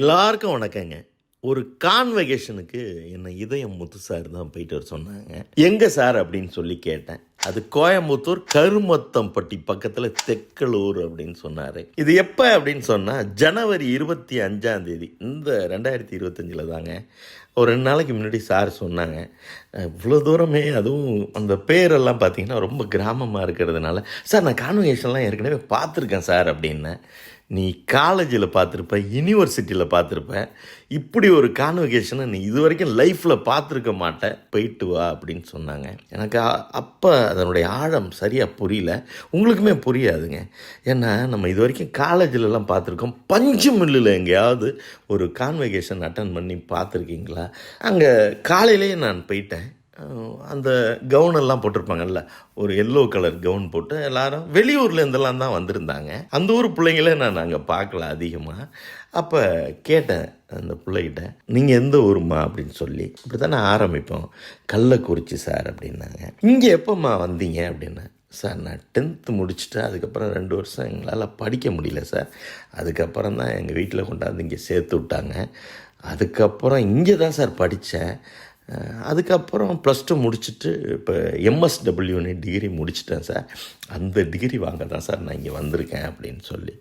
எல்லாருக்கும் வணக்கங்க. ஒரு கான்வெகேஷனுக்கு என்னை இதயம் முத்து சார் தான் போயிட்டு வர சொன்னாங்க. எங்கே சார் அப்படின்னு சொல்லி கேட்டேன். அது கோயம்புத்தூர் கருமத்தம்பட்டி பக்கத்தில் தெக்கலூர் அப்படின்னு சொன்னார். இது எப்போ அப்படின்னு சொன்னால் ஜனவரி இருபத்தி அஞ்சாம் தேதி. இந்த ரெண்டாயிரத்தி இருபத்தஞ்சில் தாங்க. ஒரு ரெண்டு நாளைக்கு முன்னாடி சார் சொன்னாங்க. இவ்வளோ தூரமே அதுவும் அந்த பேரெல்லாம் பார்த்தீங்கன்னா ரொம்ப கிராமமாக இருக்கிறதுனால. சார் நான் கான்வெகேஷன்லாம் ஏற்கனவே பார்த்துருக்கேன் சார் அப்படின்னேன் நீ காலேஜில் பார்த்துருப்ப யூனிவர்சிட்டியில் பார்த்துருப்ப இப்படி ஒரு கான்வெகேஷனை நீ இது வரைக்கும் லைஃப்பில் பார்த்துருக்க மாட்டேன் போயிட்டு வா அப்படின்னு சொன்னாங்க. எனக்கு அப்போ அதனுடைய ஆழம் சரியாக புரியல. உங்களுக்குமே புரியாதுங்க. ஏன்னா நம்ம இது வரைக்கும் காலேஜிலலாம் பார்த்துருக்கோம். பஞ்சு மில்லில் எங்கேயாவது ஒரு கான்வெகேஷன் அட்டன் பண்ணி பார்த்துருக்கீங்களா? அங்கே காலையிலேயே நான் போயிட்டேன். அந்த கவுன் எல்லாம் போட்டிருப்பாங்கல்ல ஒரு எல்லோ கலர் கவுன் போட்டு எல்லாரும் வெளியூர்லேருந்தெல்லாம் தான் வந்திருந்தாங்க. அந்த ஊர் பிள்ளைங்களே நான் நாங்கள் பார்க்கல அதிகமாக அப்போ கேட்டேன் அந்த பிள்ளைகிட்ட நீங்கள் எந்த ஊருமா அப்படின்னு சொல்லி. இப்படி தானே ஆரம்பிப்போம். கள்ளக்குறிச்சி சார் அப்படின்னாங்க. இங்கே எப்போம்மா வந்தீங்க? அப்படின்னு. சார் நான் டென்த்து முடிச்சுட்டு அதுக்கப்புறம் ரெண்டு வருஷம் எங்களால் படிக்க முடியல சார். அதுக்கப்புறம் தான் எங்கள் வீட்டில் கொண்டாந்து இங்கே சேர்த்து விட்டாங்க. அதுக்கப்புறம் இங்கே தான் சார் படித்தேன் அதுக்கப்புறம் ப்ளஸ் டூ முடிச்சுட்டு இப்போ எம்எஸ்டபிள்யூன்னு டிகிரி முடிச்சிட்டேன் சார் அந்த டிகிரி வாங்க தான் சார் நான் இங்கே வந்திருக்கேன் அப்படின்னு சொல்லி.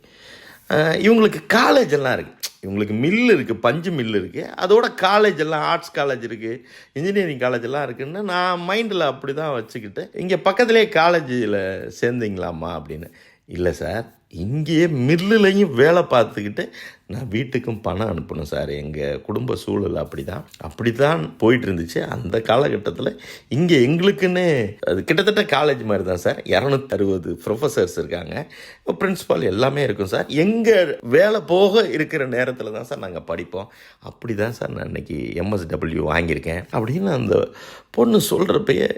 இவங்களுக்கு காலேஜ் எல்லாம் இருக்குது இவங்களுக்கு மில் இருக்குது பஞ்சு மில் இருக்குது அதோட காலேஜ் எல்லாம் ஆர்ட்ஸ் காலேஜ் இருக்குது இன்ஜினியரிங் காலேஜ் எல்லாம் இருக்குன்னு நான் மைண்டில் அப்படி தான் வச்சுக்கிட்டு இங்கே பக்கத்துலேயே காலேஜில் சேர்ந்தீங்களாம்மா அப்படின்னு. இல்லை சார் இங்கேயே மில்லுலையும் வேலை பார்த்துக்கிட்டு நான் வீட்டுக்கும் பணம் அனுப்பணும் சார். எங்கள் குடும்ப சூழல் அப்படி தான் அப்படி தான் போயிட்டு இருந்துச்சு அந்த காலகட்டத்தில் இங்கே எங்களுக்குன்னு அது கிட்டத்தட்ட காலேஜ் மாதிரி தான் சார். இரநூத்தி அறுபது ப்ரொஃபஸர்ஸ் இருக்காங்க பிரின்ஸிபால் எல்லாமே இருக்கும் சார். எங்கள் வேலை போக இருக்கிற நேரத்தில் தான் சார் நாங்கள் படிப்போம். அப்படி தான் சார் நான் இன்றைக்கி எம்எஸ்டபிள்யூ வாங்கியிருக்கேன். அப்படின்னு அந்த பொண்ணு சொல்கிறப்பயே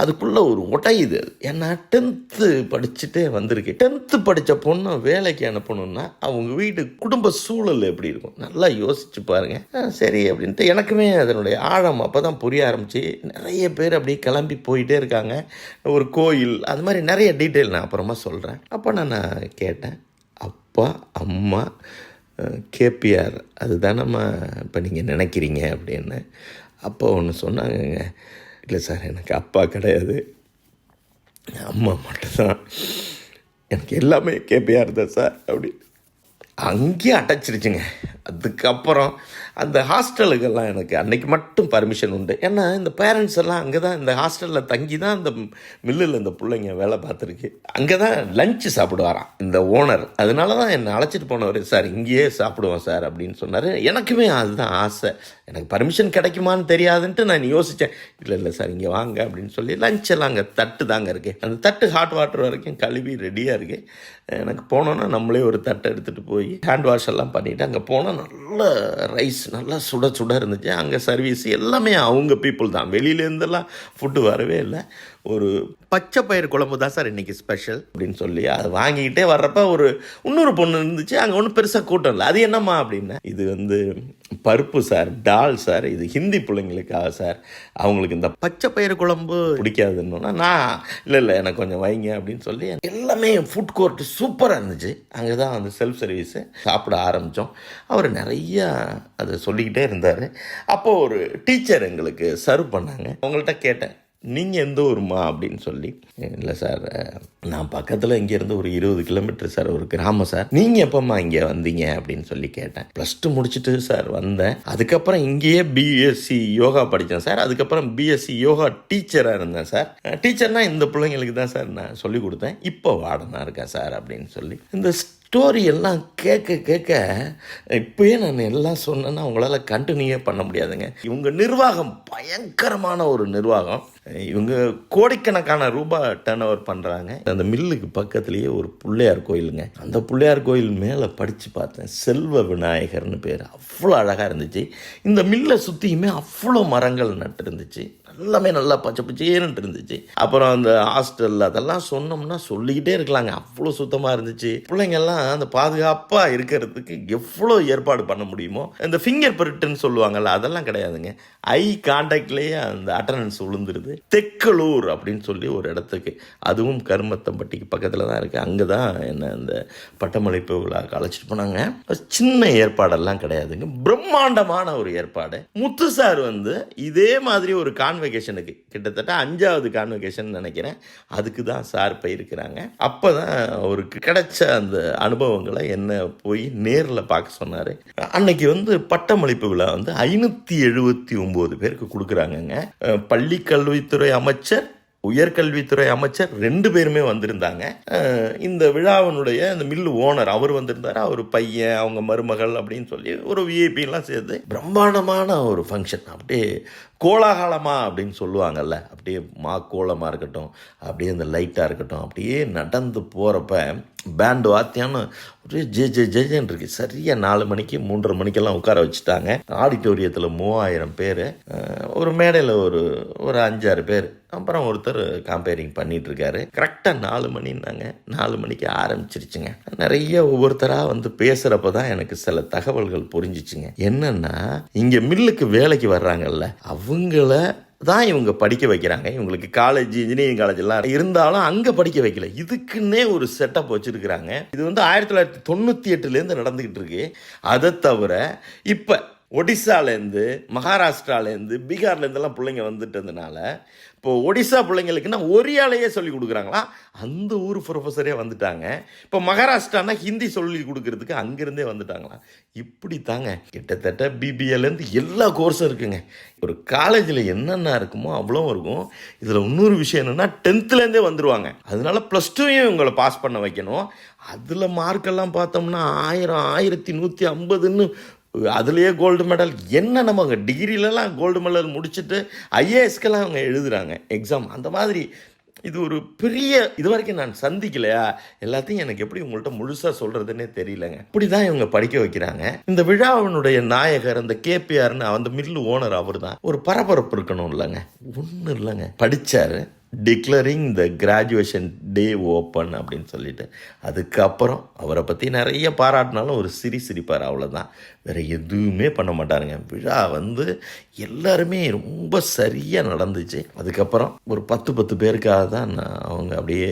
அதுக்குள்ளே ஒரு உடையுது ஏன்னா டென்த்து படிச்சுட்டே வந்திருக்கு. டென்த்து படித்த பொண்ணை வேலைக்கு அனுப்பணும்னா அவங்க வீட்டு குடும்ப சூழ் சூழல் எப்படி இருக்கும்? நல்லா யோசிச்சு பாருங்கள் சரி அப்படின்ட்டு எனக்குமே அதனுடைய ஆழம் அப்போ தான் புரிய ஆரம்பிச்சு நிறைய பேர் அப்படியே கிளம்பி போயிட்டே இருக்காங்க. ஒரு கோயில் அது மாதிரி நிறைய டீட்டெயில் நான் அப்புறமா சொல்கிறேன் அப்போ நான் நான் கேட்டேன். அப்பா அம்மா கேபிஆர் அதுதானம்மா இப்போ நீங்கள் நினைக்கிறீங்க அப்படின்னு. அப்போ ஒன்று சொன்னாங்கங்க. இல்லை சார் எனக்கு அப்பா கிடையாது. அம்மா மட்டும்தான். எனக்கு எல்லாமே கேபிஆர் தான் சார் அப்படி. அங்கேயே அடைச்சிருச்சுங்க. அதுக்கப்புறம் அந்த ஹாஸ்டலுக்கெல்லாம் எனக்கு அன்றைக்கி மட்டும் பர்மிஷன் உண்டு. ஏன்னா இந்த பேரண்ட்ஸ் எல்லாம் அங்கே தான் இந்த ஹாஸ்டலில் தங்கி தான் இந்த மில்லில் இந்த பிள்ளைங்க வேலை பார்த்துருக்கு. அங்கே தான் லஞ்சு சாப்பிடுவாராம் இந்த ஓனர் அதனால தான் என்னை அழைச்சிட்டு போனவர் சார் இங்கேயே சாப்பிடுவோம் சார் அப்படின்னு சொன்னார். எனக்குமே அதுதான் ஆசை. எனக்கு பர்மிஷன் கிடைக்குமான்னு தெரியாதுன்ட்டு நான் யோசித்தேன் இல்லை இல்லை சார் இங்கே வாங்க அப்படின்னு சொல்லி லஞ்ச் எல்லாம் அங்கே தட்டு தாங்க இருக்கு. அந்த தட்டு ஹாட் வாட்டர் வரைக்கும் கழுவி ரெடியாக இருக்குது எனக்கு போனோன்னா நம்மளே ஒரு தட்டை எடுத்துகிட்டு போய் ஹேண்ட் வாஷ் எல்லாம் பண்ணிவிட்டு அங்கே போனால் நல்ல ரைஸ் நல்லா சுட சுட இருந்துச்சு. அங்கே சர்வீஸ் எல்லாமே அவங்க பீப்புள் தான். வெளியிலேருந்தெல்லாம் ஃபுட்டு வரவே இல்லை. ஒரு பச்சை பயிர் குழம்பு தான் சார் இன்றைக்கி ஸ்பெஷல் அப்படின்னு சொல்லி அதை வாங்கிக்கிட்டே வர்றப்ப ஒரு இன்னொரு பொண்ணு இருந்துச்சு. அங்கே ஒன்றும் பெருசாக கூட்டம் இல்லை. அது என்னம்மா அப்படின்னா? இது வந்து பருப்பு சார் டால் சார் இது ஹிந்தி பிள்ளைங்களுக்காக சார். அவங்களுக்கு இந்த பச்சை பயிறு குழம்பு பிடிக்காதுன்னா நான் இல்லை இல்லை எனக்கு கொஞ்சம் வைங்க அப்படின்னு சொல்லி எல்லாமே ஃபுட் கோர்ட் சூப்பராக இருந்துச்சு. அங்கே தான் வந்து செல்ஃப் சர்வீஸு சாப்பிட ஆரம்பித்தோம் அவர் நிறையா அதை சொல்லிக்கிட்டே இருந்தார். அப்போது ஒரு டீச்சர் எங்களுக்கு சர்வ் பண்ணாங்க. அவங்கள்ட்ட கேட்டேன். நீங்கள் எந்த ஊருமா அப்படின்னு சொல்லி இல்லை சார் நான் பக்கத்தில் இங்கேருந்து ஒரு இருபது கிலோமீட்டர் சார் ஒரு கிராமம் சார். நீங்கள் எப்போம்மா இங்கே வந்தீங்க? அப்படின்னு சொல்லி கேட்டேன். ப்ளஸ் டூ முடிச்சுட்டு சார் வந்தேன். அதுக்கப்புறம் இங்கேயே பிஎஸ்சி யோகா படித்தேன் சார். அதுக்கப்புறம் பிஎஸ்சி யோகா டீச்சராக இருந்தேன் சார். டீச்சர்னா இந்த பிள்ளைங்களுக்கு தான் சார் நான் சொல்லி கொடுத்தேன். இப்போ வார்டனாக இருக்கேன் சார் அப்படின்னு சொல்லி. இந்த ஸ்டோரி எல்லாம் கேட்க கேட்க இப்போயே நான் எல்லாம் சொன்னேன்னா அவங்களால கண்டினியூ பண்ண முடியாதுங்க. இவங்க நிர்வாகம் பயங்கரமான ஒரு நிர்வாகம். இவங்க கோடிக்கணக்கான ரூபாய் டர்ன் ஓவர் பண்ணுறாங்க அந்த மில்லுக்கு பக்கத்துலேயே ஒரு பிள்ளையார் கோயிலுங்க. அந்த பிள்ளையார் கோயில் மேலே படித்து பார்த்தேன். செல்வ விநாயகர்னு பேர். அவ்வளோ அழகாக இருந்துச்சு. இந்த மில்லை சுற்றியுமே அவ்வளோ மரங்கள் நட்டு இருந்துச்சு எல்லாமே நல்லா பச்சை பச்சேன்னு இருந்துச்சு. அப்புறம் அந்த ஹாஸ்டல் அதெல்லாம் சொன்னோம்னா சொல்லிக்கிட்டே இருக்கலாங்க. அவ்வளோ சுத்தமாக இருந்துச்சு. பிள்ளைங்கெல்லாம் அந்த பாதுகாப்பாக இருக்கிறதுக்கு எவ்வளோ ஏற்பாடு பண்ண முடியுமோ இந்த ஃபிங்கர் பிரிட்டுன்னு சொல்லுவாங்கள்ல அதெல்லாம் கிடையாதுங்க. ஐ கான்டாக்ட்லேயே அந்த அட்டண்டன்ஸ் விழுந்துருது தெக்கலூர் அப்படின்னு சொல்லி ஒரு இடத்துக்கு. அதுவும் கருமத்தம்பட்டிக்கு பக்கத்தில் தான் இருக்குது அங்கே தான் என்ன இந்த பட்டமளிப்பு விழாக்கு அழைச்சிட்டு போனாங்க. சின்ன ஏற்பாடெல்லாம் கிடையாதுங்க. பிரம்மாண்டமான ஒரு ஏற்பாடு. முத்து சார் வந்து இதே மாதிரி ஒரு கான்வெகேஷனுக்கு கிட்டத்தட்ட அஞ்சாவது கான்வெகேஷன் நினைக்கிறேன். அதுக்கு தான் சார் போயிருக்கிறாங்க. அப்போ தான் அவருக்கு கிடைச்ச அந்த அனுபவங்களை என்ன போய் நேரில் பார்க்க சொன்னார். அன்னைக்கு வந்து பட்டமளிப்பு விழா வந்து ஐநூற்றி எழுபத்தி ஒம்பது பேருக்கு கொடுக்குறாங்கங்க. பள்ளி கல்வி கல்வித்துறை அமைச்சர் உயர்கல்வித்துறை அமைச்சர் ரெண்டு பேருமே வந்திருந்தாங்க. இந்த விழாவினுடைய அந்த மில்லு ஓனர் அவர் வந்திருந்தாரு. அவர் பையன் அவங்க மருமகள் அப்படின்னு சொல்லி ஒரு விஐபிலாம் சேர்த்து பிரம்மாண்டமான ஒரு ஃபங்க்ஷன் அப்படியே கோலாகலமாக அப்படின்னு சொல்லுவாங்கல்ல. அப்படியே மா கோலமாக இருக்கட்டும் அப்படியே அந்த லைட்டாக இருக்கட்டும் அப்படியே நடந்து போகிறப்ப பேண்டு வாத்தியான்னு ஒரே ஜே ஜே ஜேஜேன்னு இருக்குது சரியாக நாலு மணிக்கு மூன்றரை மணிக்கெல்லாம் உட்கார வச்சுட்டாங்க. ஆடிட்டோரியத்தில் மூவாயிரம் பேர். ஒரு மேடையில் ஒரு ஒரு அஞ்சாறு பேர். அப்புறம் ஒருத்தர் காம்பேரிங் பண்ணிட்டு இருக்காரு கரெக்டாக நாலு மணின்னாங்க. நாலு மணிக்கு ஆரம்பிச்சிருச்சுங்க. நிறைய ஒவ்வொருத்தராக வந்து பேசுகிறப்ப தான் எனக்கு சில தகவல்கள் புரிஞ்சிச்சுங்க. என்னன்னா இங்கே மில்லுக்கு வேலைக்கு வர்றாங்கல்ல அவங்கள தான் இவங்க படிக்க வைக்கிறாங்க. இவங்களுக்கு காலேஜ் இன்ஜினியரிங் காலேஜ்லாம் இருந்தாலும் அங்கே படிக்க வைக்கல. இதுக்குன்னே ஒரு செட்டப் வச்சுருக்குறாங்க. இது வந்து ஆயிரத்தி தொள்ளாயிரத்தி தொண்ணூற்றி எட்டுலேருந்து நடந்துக்கிட்டு இருக்கு. அதை தவிர இப்போ ஒடிசாலேருந்து மகாராஷ்டிராலேருந்து பீகார்லேருந்தெல்லாம் பிள்ளைங்க வந்துட்டதுனால இப்போ ஒடிசா பிள்ளைங்களுக்குன்னா ஒரியாலேயே சொல்லி கொடுக்குறாங்களா? அந்த ஊர் ப்ரொஃபஸரே வந்துட்டாங்க. இப்போ மகாராஷ்டிரானா ஹிந்தி சொல்லி கொடுக்கறதுக்கு அங்கேருந்தே வந்துட்டாங்களா? இப்படி தாங்க கிட்டத்தட்ட பிபிஏலேருந்து எல்லா கோர்ஸும் இருக்குங்க. ஒரு காலேஜில் என்னென்ன இருக்குமோ அவ்வளோ இருக்கும். இதில் இன்னொரு விஷயம் என்னென்னா டென்த்துலேருந்தே வந்துடுவாங்க அதனால ப்ளஸ் டூவையும் உங்களை பாஸ் பண்ண வைக்கணும். அதில் மார்க்கெல்லாம் பார்த்தோம்னா ஆயிரம் ஆயிரத்தி நூற்றி ஐம்பதுன்னு அதுலேயே கோல்டு மெடல் என்ன நம்ம அங்கே டிகிரிலலாம் கோல்டு மெடல் முடிச்சுட்டு ஐஏஎஸ்க்கெல்லாம் அவங்க எழுதுகிறாங்க எக்ஸாம் அந்த மாதிரி இது ஒரு பெரிய இது வரைக்கும் நான் சந்திக்கலையா? எல்லாத்தையும் எனக்கு எப்படி உங்கள்கிட்ட முழுசாக சொல்கிறதுனே தெரியலங்க. இப்படி தான் இவங்க படிக்க வைக்கிறாங்க. இந்த விழாவினுடைய நாயகர் அந்த கேபிஆர்னு அந்த மில்லு ஓனர் அவர் தான் ஒரு பரபரப்பு இருக்கணும் இல்லைங்க. ஒன்றும் இல்லைங்க. படித்தார் declaring the graduation day open அப்படின்னு சொல்லிட்டு. அதுக்கப்புறம் அவரை பற்றி நிறைய பாராட்டினாலும் ஒரு சிரி சிரிப்பார் அவ்வளோதான் வேறு எதுவுமே பண்ண மாட்டாருங்க. விழா வந்து எல்லாருமே ரொம்ப சரியாக நடந்துச்சு. அதுக்கப்புறம் ஒரு பத்து பத்து பேருக்காக தான் நான் அவங்க அப்படியே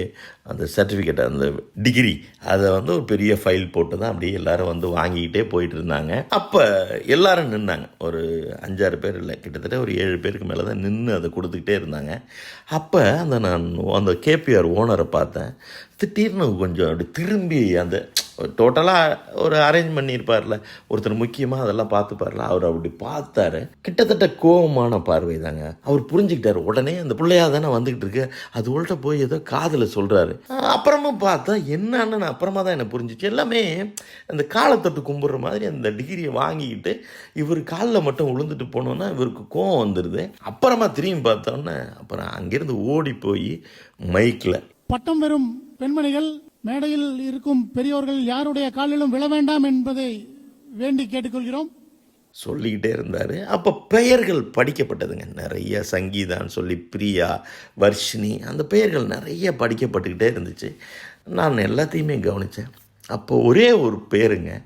அந்த சர்டிஃபிகேட் அந்த டிகிரி அதை வந்து ஒரு பெரிய ஃபைல் போட்டு தான் அப்படியே எல்லாரும் வந்து வாங்கிக்கிட்டே போயிட்டு இருந்தாங்க அப்போ எல்லாரும் நின்னாங்க. ஒரு அஞ்சாறு பேர் இல்லை கிட்டத்தட்ட ஒரு ஏழு பேருக்கு மேலே தான் நின்று அதை கொடுத்துக்கிட்டே இருந்தாங்க. அப்போ அந்த நான் அந்த கேபிஆர் ஓனரை பார்த்தேன். திடீர்னு கொஞ்சம் அப்படி திரும்பி அந்த டோட்டலாக ஒரு அரேஞ்ச் பண்ணியிருப்பார்ல. ஒருத்தர் முக்கியமாக அதெல்லாம் பார்த்துப்பார்ல. அவர் அப்படி பார்த்தாரு. கிட்டத்தட்ட கோபமான பார்வை தாங்க அவர் புரிஞ்சுக்கிட்டாரு உடனே அந்த பிள்ளையாக தானே வந்துக்கிட்டு இருக்கு. அது உள்கிட்ட போய் ஏதோ காதில் சொல்கிறாரு அப்புறமும் பார்த்தா என்னன்னு அப்புறமா தான் என்ன புரிஞ்சிச்சு. எல்லாமே அந்த காலத்தொட்டு கும்பிட்ற மாதிரி அந்த டிகிரியை வாங்கிக்கிட்டு இவர் காலில் மட்டும் விழுந்துட்டு போனோன்னா இவருக்கு கோவம் வந்துடுது அப்புறமா திரும்பி பார்த்தோன்னே அப்புறம் அங்கேருந்து ஓடி போய் மைக்கில் பட்டம் வெறும் பெண்மணிகள் மேடையில் இருக்கும் பெரியோர்கள் யாருடைய காலிலும் விழ வேண்டாம் என்பதை வேண்டி கேட்டுக்கொள்கிறோம். சொல்லிக்கிட்டே இருந்தார். அப்போ பெயர்கள் படிக்கப்பட்டதுங்க. நிறைய சங்கீதான்னு சொல்லி பிரியா வர்ஷினி அந்த பெயர்கள் நிறைய படிக்கப்பட்டுக்கிட்டே இருந்துச்சு. நான் எல்லாத்தையுமே கவனித்தேன் அப்போ ஒரே ஒரு பேருங்க.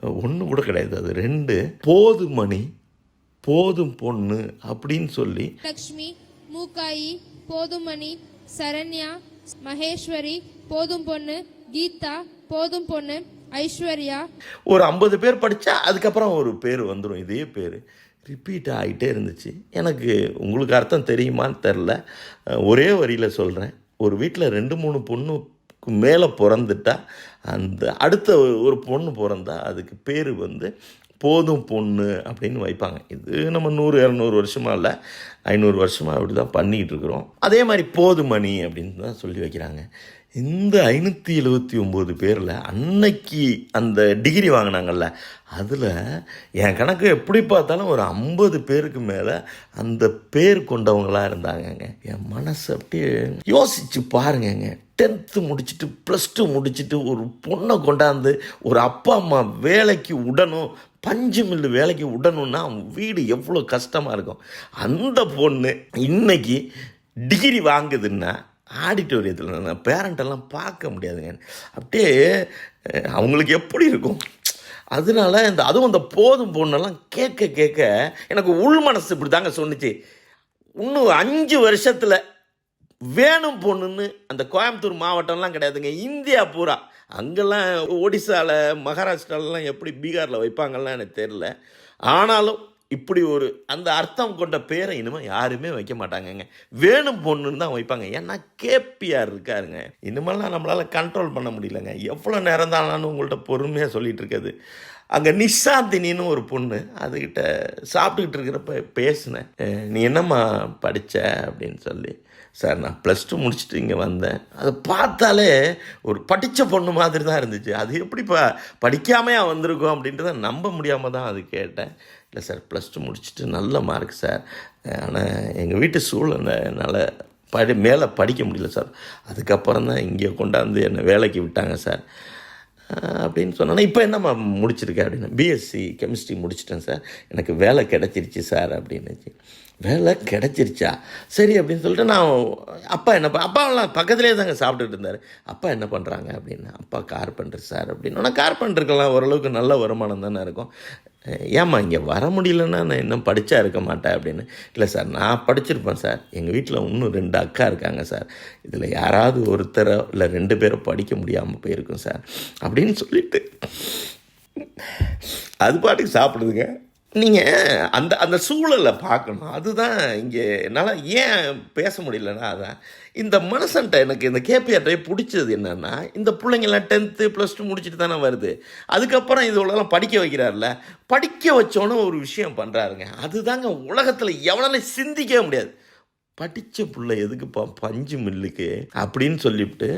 ஒன்று கூட கிடையாது. அது ரெண்டு. போதுமணி போதும் பொண்ணு அப்படின்னு சொல்லி லக்ஷ்மி மூக்காயி போதுமணி சரண்யா மகேஸ்வரி போதும் பொண்ணு. கீதா போதும் பொண்ணு. ஐஸ்வர்யா. ஒரு ஐம்பது பேர் படித்தா அதுக்கப்புறம் ஒரு பேர் வந்துடும் இதே பேர். ரிப்பீட் ஆகிட்டே இருந்துச்சு. எனக்கு உங்களுக்கு அர்த்தம் தெரியுமான்னு தெரில ஒரே வரியில் சொல்கிறேன் ஒரு வீட்டில் ரெண்டு மூணு பொண்ணுக்கு மேலே பிறந்துட்டா அந்த அடுத்த ஒரு பொண்ணு பிறந்தா அதுக்கு பேர் வந்து போதும் பொண்ணு அப்படின்னு வைப்பாங்க. இது நம்ம நூறு இரநூறு வருஷமாக இல்லை. ஐநூறு வருஷமாக அப்படி தான் பண்ணிகிட்டு இருக்கிறோம் அதே மாதிரி போதுமணி அப்படின்னு தான் சொல்லி வைக்கிறாங்க. இந்த ஐநூற்றி எழுபத்தி ஒம்பது பேரில் அன்னைக்கு அந்த டிகிரி வாங்கினாங்கல்ல அதில் என் கணக்கு எப்படி பார்த்தாலும் ஒரு ஐம்பது பேருக்கு மேலே அந்த பேர் கொண்டவங்களாக இருந்தாங்கங்க. என் மனசு அப்படியே யோசித்து பாருங்கங்க. டென்த்து முடிச்சுட்டு ப்ளஸ் டூ முடிச்சுட்டு ஒரு பொண்ணை கொண்டாந்து ஒரு அப்பா அம்மா வேலைக்கு விடணும் பஞ்சு மில்லு வேலைக்கு விடணும்னா அவன் வீடு எவ்வளோ கஷ்டமாக இருக்கும். அந்த பொண்ணு இன்னைக்கு டிகிரி வாங்குதுன்னா ஆடிட்டோரியத்தில் நான் பேரண்டெல்லாம் பார்க்க முடியாதுங்க. அப்படியே அவங்களுக்கு எப்படி இருக்கும்? அதனால இந்த அதுவும் அந்த போதும் பொண்ணெல்லாம் கேட்க கேட்க எனக்கு உள் மனசு இப்படி தாங்க சொன்னுச்சு. இன்னும் அஞ்சு வருஷத்தில் வேணும் பொண்ணுன்னு அந்த கோயம்புத்தூர் மாவட்டம்லாம் கிடையாதுங்க. இந்தியா பூரா. அங்கெல்லாம் ஒடிசாவில் மகாராஷ்டிராலலாம் எப்படி பீகாரில் வைப்பாங்கலாம் எனக்கு தெரில ஆனாலும் இப்படி ஒரு அந்த அர்த்தம் கொண்ட பேரை இனிமேல் யாருமே வைக்க மாட்டாங்கங்க. வேணும் பொண்ணுன்னு தான் வைப்பாங்க. ஏன்னா கேபிஆர் இருக்காருங்க. இனிமேல்லாம் நம்மளால் கண்ட்ரோல் பண்ண முடியலங்க. எவ்வளோ நேரம் தானான்னு உங்கள்கிட்ட பொறுமையாக சொல்லிகிட்டு இருக்குது அங்கே நிஷாந்தினின்னு ஒரு பொண்ணு அதுக்கிட்ட சாப்பிட்டுக்கிட்டு இருக்கிறப்ப பேசினேன். நீ என்னம்மா படித்த அப்படின்னு சொல்லி. சார் நான் ப்ளஸ் டூ முடிச்சுட்டு இங்கே வந்தேன். அதை பார்த்தாலே ஒரு படித்த பொண்ணு மாதிரி தான் இருந்துச்சு. அது எப்படிப்பா படிக்காமையாக வந்திருக்கோம்? அப்படின்றத நம்ப முடியாமல் தான் அது கேட்டேன். இல்லை சார் ப்ளஸ் டூ முடிச்சுட்டு நல்ல மார்க் சார். ஆனால் எங்கள் வீட்டு சூழ்நிலை என்னால் படி மேலே படிக்க முடியல சார். அதுக்கப்புறம் தான் இங்கே கொண்டாந்து என்னை வேலைக்கு விட்டாங்க சார். அப்படின்னு சொன்னோன்னா இப்போ என்னம்மா முடிச்சிருக்கேன் அப்படின்னு. பிஎஸ்சி கெமிஸ்ட்ரி முடிச்சிட்டேன் சார் எனக்கு வேலை கிடச்சிருச்சு சார் அப்படின்னுச்சு வேலை கிடச்சிருச்சா? சரி அப்படின்னு சொல்லிட்டு நான் அப்பா என்ன ப- அப்பாவெல்லாம் பக்கத்துலேயே தாங்க சாப்பிட்டுட்டு இருந்தார். அப்பா என்ன பண்ணுறாங்க அப்படின்னு அப்பா கார்பெண்டர் சார் அப்படின்னு. ஆனால் கார்பெண்டருக்கெல்லாம் ஓரளவுக்கு நல்ல வருமானம் தானே இருக்கும். ஏம்மா இங்கே வர முடியலன்னா நான் இன்னும் படித்தா இருக்க மாட்டேன் அப்படின்னு. இல்லை சார் நான் படிச்சிருப்பேன் சார் எங்கள் வீட்டில் இன்னும் ரெண்டு அக்கா இருக்காங்க சார் இதில் யாராவது ஒருத்தரை இல்லை ரெண்டு பேரை படிக்க முடியாமல் போயிருக்கும் சார் அப்படின்னு சொல்லிட்டு அது பாட்டுக்கு சாப்பிடுதுங்க. நீங்கள் அந்த அந்த சூழலை பார்க்கணும். அதுதான் இங்கே என்னால் ஏன் பேச முடியலன்னா அதான் இந்த மனுஷன்ட்ட எனக்கு இந்த கேபிஆர்டே பிடிச்சது என்னென்னா இந்த பிள்ளைங்கள்லாம் டென்த்து ப்ளஸ் டூ முடிச்சுட்டு தானே வருது. அதுக்கப்புறம் இதுவெல்லாம் படிக்க வைக்கிறார்ல. படிக்க வச்சோன்னு ஒரு விஷயம் பண்ணுறாருங்க அதுதாங்க உலகத்தில் எவனாலும் சிந்திக்கவே முடியாது. படித்த பிள்ளை எதுக்குப்பா பஞ்சு மில்லுக்கு அப்படின்னு சொல்லிவிட்டு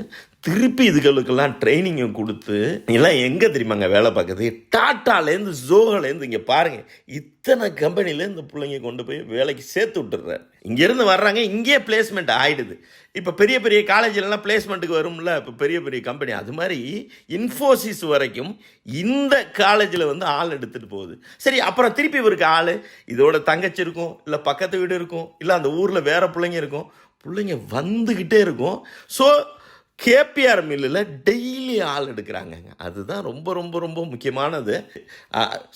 திருப்பி இதுகளுக்கெல்லாம் ட்ரைனிங்கும் கொடுத்து எல்லாம் எங்கே தெரியுமாங்க வேலை பார்க்குது டாட்டாலேருந்து ஜோகோலேருந்து இங்கே பாருங்கள் இத்தனை கம்பெனியில் இந்த பிள்ளைங்க கொண்டு போய் வேலைக்கு சேர்த்து விட்டுறாரு இங்கேருந்து வர்றாங்க இங்கேயே பிளேஸ்மெண்ட் ஆகிடுது இப்போ பெரிய பெரிய காலேஜிலலாம் பிளேஸ்மெண்ட்டுக்கு வரும்ல இப்போ பெரிய பெரிய கம்பெனி அது மாதிரி இன்ஃபோசிஸ் வரைக்கும் இந்த காலேஜில் வந்து ஆள் எடுத்துகிட்டு போகுது. சரி அப்புறம் திருப்பி இவருக்கு ஆள். இதோட தங்கச்சி இருக்கும் இல்லை பக்கத்து வீடு இருக்கும் இல்லை அந்த ஊரில் வேறு பிள்ளைங்க இருக்கும். பிள்ளைங்க வந்துக்கிட்டே இருக்கும். ஸோ கேபிஆர் மில்லில் டெய்லி ஆள் எடுக்கிறாங்கங்க. அதுதான் ரொம்ப ரொம்ப ரொம்ப முக்கியமானது.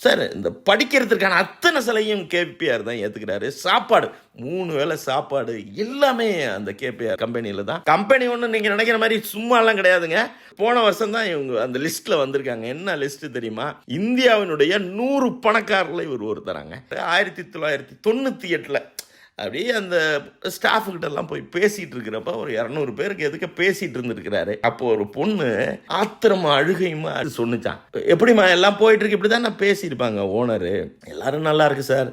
சார் இந்த படிக்கிறதுக்கான அத்தனை சிலையும் கேபிஆர் தான் ஏற்றுக்கிறாரு சாப்பாடு மூணு வேளை சாப்பாடு எல்லாமே அந்த கேபிஆர் கம்பெனியில் தான். கம்பெனி ஒன்று நீங்கள் நினைக்கிற மாதிரி சும்மாலாம் கிடையாதுங்க. போன வருஷம் தான் இவங்க அந்த லிஸ்ட்டில் வந்திருக்காங்க. என்ன லிஸ்ட்டு தெரியுமா? இந்தியாவினுடைய நூறு பணக்காரர்களை இவர் ஒருத்தராங்க. ஆயிரத்தி தொள்ளாயிரத்தி தொண்ணூற்றி எட்டில் அப்படியே அந்த ஸ்டாஃபுக்கிட்டெல்லாம் போய் பேசிகிட்டு இருக்கிறப்ப ஒரு இரநூறு பேருக்கு எதுக்க பேசிகிட்டு இருந்துருக்கிறாரு அப்போ ஒரு பொண்ணு ஆத்திரமா அழுகையுமா அது சொன்னுச்சான் எப்படிம்மா எல்லாம் போயிட்டுருக்கு இப்படி தான் நான் பேசியிருப்பாங்க ஓனரு. எல்லாரும் நல்லா இருக்குது சார்.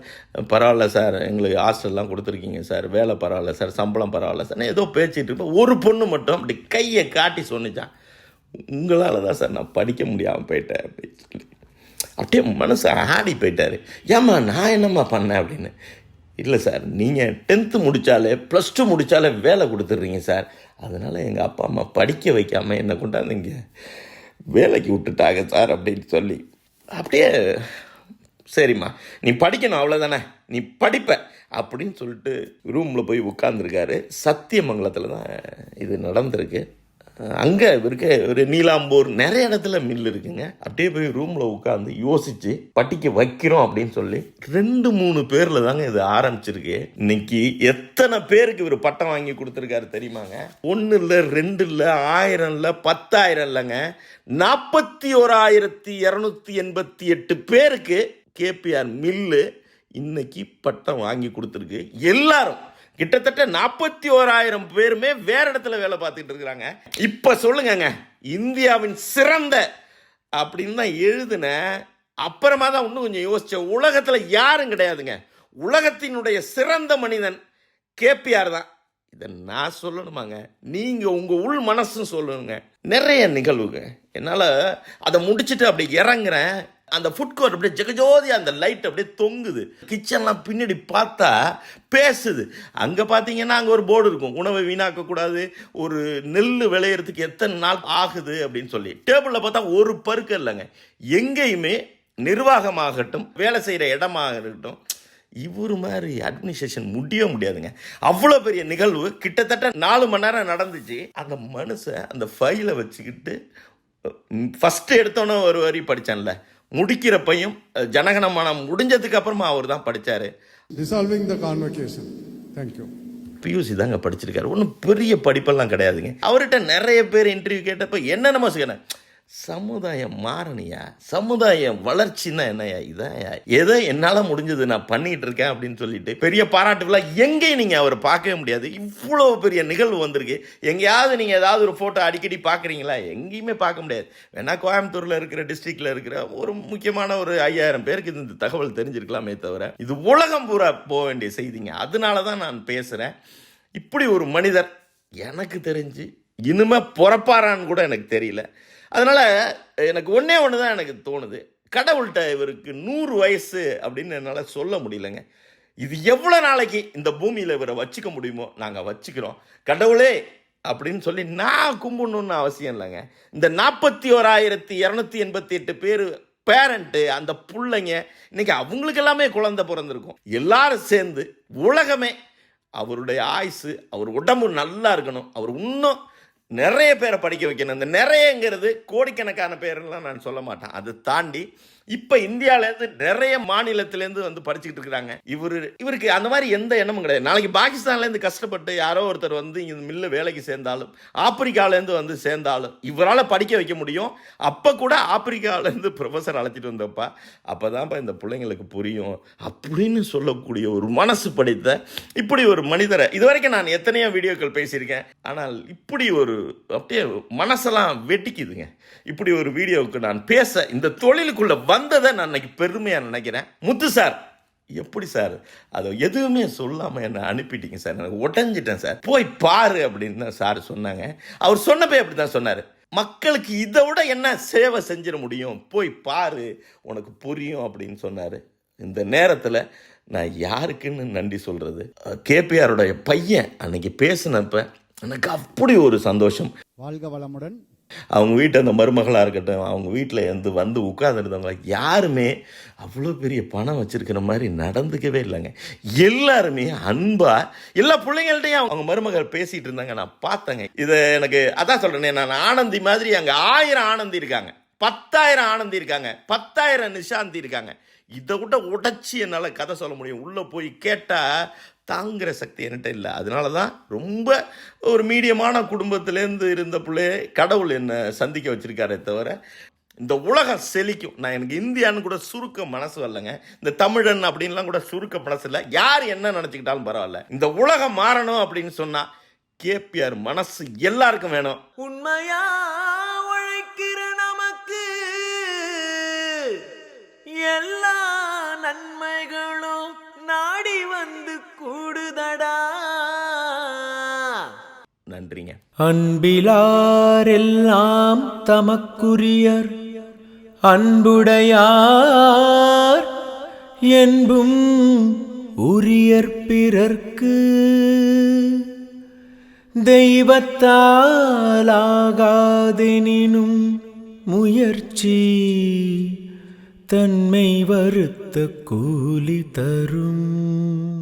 பரவாயில்ல சார். எங்களுக்கு ஹாஸ்டல்லாம் கொடுத்துருக்கீங்க சார். வேலை பரவாயில்ல சார். சம்பளம் பரவாயில்ல சார். ஏதோ பேசிகிட்டு இருப்பேன் ஒரு பொண்ணு மட்டும் அப்படி கையை காட்டி சொன்னுச்சான் உங்களால் தான் சார் நான் படிக்க முடியாமல் போயிட்டேன் அப்படின்னு சொல்லி. அப்படியே மனசு ஆடி போயிட்டார். ஏம்மா நான் என்னம்மா பண்ணேன் அப்படின்னு. இல்லை சார் நீங்கள் டென்த்து முடித்தாலே ப்ளஸ் டூ முடித்தாலே வேலை கொடுத்துட்றீங்க சார். அதனால் எங்கள் அப்பா அம்மா படிக்க வைக்காமல் என்னை கொண்டாந்து இங்கே வேலைக்கு விட்டுட்டாங்க சார் அப்படின்னு சொல்லி. அப்படியே சரிம்மா நீ படிக்கணும் அவ்வளோதானே நீ படிப்ப அப்படின்னு சொல்லிட்டு ரூமில் போய் உட்காந்துருக்காரு சத்தியமங்கலத்தில் தான் இது நடந்திருக்கு. அங்கே இருக்க ஒரு நீலாம்பூர் நிறைய இடத்துல மில் இருக்குங்க. அப்படியே போய் ரூமில் உட்காந்து யோசித்து பட்டிக்க வைக்கிறோம் அப்படின்னு சொல்லி ரெண்டு மூணு பேரில் தாங்க இது ஆரம்பிச்சிருக்கு. இன்னைக்கு எத்தனை பேருக்கு இவர் பட்டம் வாங்கி கொடுத்துருக்காரு தெரியுமாங்க? ஒன்று இல்லை ரெண்டு இல்லை ஆயிரம் இல்லை பத்தாயிரம் இல்லைங்க. நாற்பத்தி ஓராயிரத்தி இரநூத்தி எண்பத்தி எட்டு பேருக்கு கேபிஆர் மில்லு இன்னைக்கு பட்டம் வாங்கி கொடுத்துருக்கு. எல்லாரும் கிட்டத்தட்ட நாற்பத்தி ஓராயிரம் பேருமே வேற இடத்துல வேலை பார்த்துட்டு இருக்கிறாங்க. இப்ப சொல்லுங்கங்க இந்தியாவின் சிறந்த அப்படின்னு தான் எழுதுனேன் அப்புறமா தான் இன்னும் கொஞ்சம் யோசிச்ச உலகத்துல யாரும் கிடையாதுங்க. உலகத்தினுடைய சிறந்த மனிதன் கேபிஆர் தான். இதை நான் சொல்லணுமாங்க? நீங்கள் உங்கள் உள் மனசும் சொல்லணுங்க. நிறைய நிகழ்வுங்க என்னால் அதை முடிச்சுட்டு அப்படி இறங்குறேன். அந்த ஃபுட் கோர்ட் அப்படியே ஜெகஜோதி அந்த லைட் அப்படியே தொங்குது. கிச்சன்லாம் பின்னாடி பார்த்தா பேசுது. அங்கே பார்த்தீங்கன்னா அங்கே ஒரு போர்டு இருக்கும். உணவை வீணாக்கக்கூடாது. ஒரு நெல் விளையிறதுக்கு எத்தனை நாள் ஆகுது அப்படின்னு சொல்லி. டேபிளில் பார்த்தா ஒரு பருக்க இல்லைங்க. எங்கேயுமே நிர்வாகமாகட்டும் வேலை செய்கிற இடமாக இருக்கட்டும் இவர் மாதிரி அட்மினிஸ்ட்ரேஷன் முடிய முடியாதுங்க. அவ்வளோ பெரிய நிகழ்வு. கிட்டத்தட்ட நாலு மணி நேரம் நடந்துச்சு. அந்த மனுஷன் அந்த ஃபைலை வச்சுக்கிட்டு ஃபஸ்ட்டு எடுத்தோன்னே ஒரு வரி படித்தான்ல முடிக்கிறப்பையும் ஜனகணமனம் முடிஞ்சதுக்கு அப்புறமா அவர் தான் படித்தார் the convocation. Thank you. PUC தாங்க படிச்சிருக்காரு ஒன்றும் பெரிய படிப்பெல்லாம் கிடையாதுங்க அவர்கிட்ட நிறைய பேர் இன்டர்வியூ கேட்டப்ப என்னென்னமோ சொன்னேன் சமுதாயம் மாறணியா? சமுதாயம் வளர்ச்சின்னா என்னையா இதாயா எதை என்னால் முடிஞ்சது நான் பண்ணிட்டு இருக்கேன் அப்படின்னு சொல்லிட்டு பெரிய பாராட்டு விழா எங்கேயும் நீங்கள் அவரை பார்க்கவே முடியாது. இவ்வளோ பெரிய நிகழ்வு வந்திருக்கு. எங்கேயாவது நீங்கள் ஏதாவது ஒரு ஃபோட்டோ அடிக்கடி பார்க்குறீங்களா? எங்கேயுமே பார்க்க முடியாது. வேணா கோயம்புத்தூரில் இருக்கிற டிஸ்ட்ரிக்டில் இருக்கிற ஒரு முக்கியமான ஒரு ஐயாயிரம் பேருக்கு இந்த தகவல் தெரிஞ்சிருக்கலாமே தவிர இது உலகம் பூரா போக வேண்டிய செய்திங்க. அதனால தான் நான் பேசுகிறேன் இப்படி ஒரு மனிதர் எனக்கு தெரிஞ்சு இனிமே பிறப்பாரான்னு கூட எனக்கு தெரியல. அதனால் எனக்கு ஒன்றே ஒன்று தான் எனக்கு தோணுது. கடவுள்கிட்ட இவருக்கு நூறு வயசு அப்படின்னு என்னால் சொல்ல முடியலங்க. இது எவ்வளோ நாளைக்கு இந்த பூமியில் இவரை வச்சுக்க முடியுமோ நாங்கள் வச்சுக்கிறோம். கடவுளே அப்படின்னு சொல்லி நான் கும்பிடணும்னு அவசியம் இல்லைங்க. இந்த நாற்பத்தி ஓராயிரத்தி இரநூத்தி எண்பத்தி எட்டு பேர் பேரண்ட்டு அந்த பிள்ளைங்க இன்னைக்கு அவங்களுக்கு எல்லாமே குழந்தை பிறந்திருக்கும். எல்லாரும் சேர்ந்து உலகமே அவருடைய ஆயுசு அவர் உடம்பு நல்லா இருக்கணும். அவர் இன்னும் நிறைய பேரை படிக்க வைக்கணும். இந்த நிறையங்கிறது கோடிக்கணக்கான பேர்லாம் நான் சொல்ல மாட்டேன். அதை தாண்டி இப்போ இந்தியாவிலேருந்து நிறைய மாநிலத்திலேருந்து வந்து படிச்சுக்கிட்டு இருக்கிறாங்க இவர் இவருக்கு அந்த மாதிரி எந்த எண்ணமும் கிடையாது. நாளைக்கு பாகிஸ்தான்லேருந்து கஷ்டப்பட்டு யாரோ ஒருத்தர் வந்து இந்த மில்ல வேலைக்கு சேர்ந்தாலும் ஆப்பிரிக்காலேருந்து வந்து சேர்ந்தாலும் இவரால் படிக்க வைக்க முடியும். அப்போ கூட ஆப்பிரிக்காவிலேருந்து ப்ரொஃபஸர் அழைச்சிட்டு வந்தப்பா அப்போ தான்ப்பா இந்த பிள்ளைங்களுக்கு புரியும் அப்படின்னு சொல்லக்கூடிய ஒரு மனசு படித்த இப்படி ஒரு மனிதரை. இதுவரைக்கும் நான் எத்தனையோ வீடியோக்கள் பேசியிருக்கேன். ஆனால் இப்படி ஒரு அப்படியே மனசெல்லாம் வெட்டிக்குதுங்க. இப்படி ஒரு வீடியோவுக்கு நான் பேச இந்த தொழிலுக்குள்ள வந்ததை நான் அன்னைக்கு பெருமையாக நினைக்கிறேன். முத்து சார் எப்படி சார்? அதை எதுவுமே சொல்லாமல் என்னை அனுப்பிட்டீங்க சார். எனக்கு உடஞ்சிட்டேன் சார். போய் பாரு அப்படின்னு தான் சார் சொன்னாங்க. அவர் சொன்னப்பே அப்படி தான் சொன்னார். மக்களுக்கு இதை விட என்ன சேவை செஞ்சிட முடியும்? போய் பாரு உனக்கு புரியும் அப்படின்னு சொன்னார். இந்த நேரத்தில் நான் யாருக்குன்னு நன்றி சொல்கிறது கேபிஆருடைய பையன் அன்னைக்கு பேசினப்ப எனக்கு அப்படி ஒரு சந்தோஷம். வாழ்க வளமுடன். அவங்க வீட்டு அந்த மருமகளாக இருக்கட்டும் அவங்க வீட்டில் வந்து வந்து உட்காந்துருந்தவங்கள யாருமே அவ்வளோ பெரிய பணம் வச்சுருக்கிற மாதிரி நடந்துக்கவே இல்லைங்க. எல்லாருமே அன்பாக எல்லா பிள்ளைங்கள்ட்டையும் அவங்க மருமகள் பேசிகிட்டு இருந்தாங்க நான் பார்த்தேங்க. இதை எனக்கு அதான் சொல்கிறேனே நான் ஆனந்தி மாதிரி அங்கே ஆயிரம் ஆனந்தி இருக்காங்க. பத்தாயிரம் ஆனந்தி இருக்காங்க. பத்தாயிரம் நிஷாந்தி இருக்காங்க. இதை விட உடைச்சி என்னால் கதை சொல்ல முடியும். உள்ளே போய் கேட்டால் தாங்குகிற சக்தி என்கிட்ட இல்லை. அதனால தான் ரொம்ப ஒரு மீடியமான குடும்பத்திலேருந்து இருந்த பிள்ளையே கடவுள் என்னை சந்திக்க வச்சுருக்காரே தவிர இந்த உலகம் செழிக்கும். நான் எனக்கு இந்தியான்னு கூட சுருக்க மனசு வரலங்க. இந்த தமிழன் அப்படின்லாம் கூட சுருக்க மனசு இல்லை. யார் என்ன நினச்சிக்கிட்டாலும் பரவாயில்ல. இந்த உலகம் மாறணும் அப்படின்னு சொன்னால் கேபிஆர் மனசு எல்லாருக்கும் வேணும். உண்மையா? அன்பிலாரெல்லாம் தமக்குரியர் அன்புடையார் என்பும் உரியர் பிறர்க்கு. தெய்வத்தாலாகாதெனினும் முயற்சி தன்மை வருத்த கூலி தரும்.